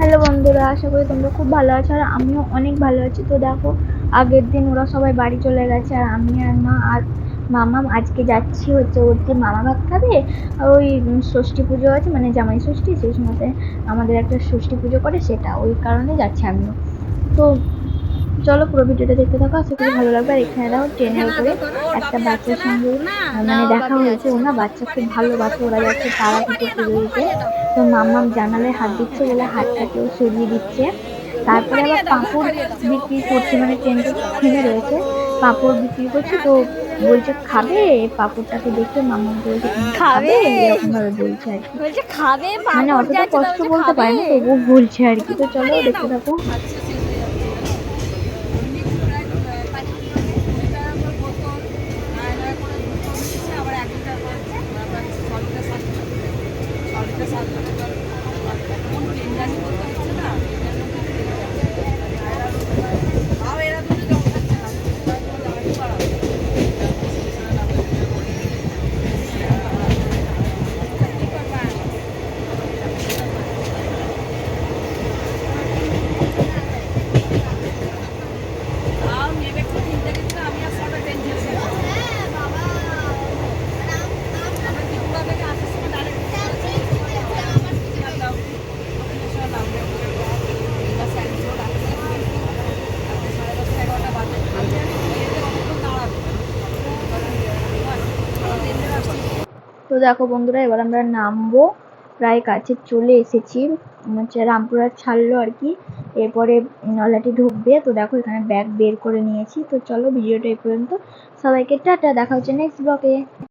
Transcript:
Hello বন্ধুরা, আশা করি তোমরা খুব ভালো আছো আর আমিও অনেক ভালো আছি। তো দেখো, আগের দিন ওরা সবাই বাড়ি চলে গেছে আর আমি আর মা আর মামাম আজকে যাচ্ছি হচ্ছে ওর যে মামা ভাত খাবে। ওই ষষ্ঠী পুজো আছে মানে জামাই ষষ্ঠী, সেই সময়তে আমাদের একটা ষষ্ঠী পুজো করে সেটা, ওই কারণে যাচ্ছি আমিও। তো চলো পুরো ভিডিওটা দেখতে থাকো আশা করি ভালো লাগবে। আর এখানে দেখো ট্রেনের উপরে একটা বাচ্চার সঙ্গে মানে দেখা হয়েছে ও না বাচ্চা খুব ভালো বাচ্চা ওরা যাচ্ছে তারা থেকে পুজো দিতে তো মাম্মাম জানালে হাত দিচ্ছে বলে হাতটা কেউ সরিয়ে দিচ্ছে। তারপরে আবার পাঁপড় বিক্রি করছে মানে ট্রেনটা থেমে রয়েছে পাঁপড় বিক্রি করছে। তো বলছে খাবে? পাঁপড়টাকে দেখে মাম্মাম বলছে খাবে? এরকম ভাবে বলছে আর কি। বলছে খাবে মানে অতটা কষ্ট বলতে পারে না তবুও বলছে আর কি। তো চলো দেখতে থাকো। さんとか、本当に何 তো দেখো বন্ধুরা, এবার আমরা নামবো। প্রায় কাছে চলে এসেছি। হচ্ছে রামপুরা ছাড়লো আর কি। এরপরে নলাটি ঢুকবে। তো দেখো, এখানে ব্যাগ বের করে নিয়েছি। তো চলো, ভিডিওটা এই পর্যন্ত। সবাইকে টাটা, দেখা হচ্ছে নেক্সট ব্লগে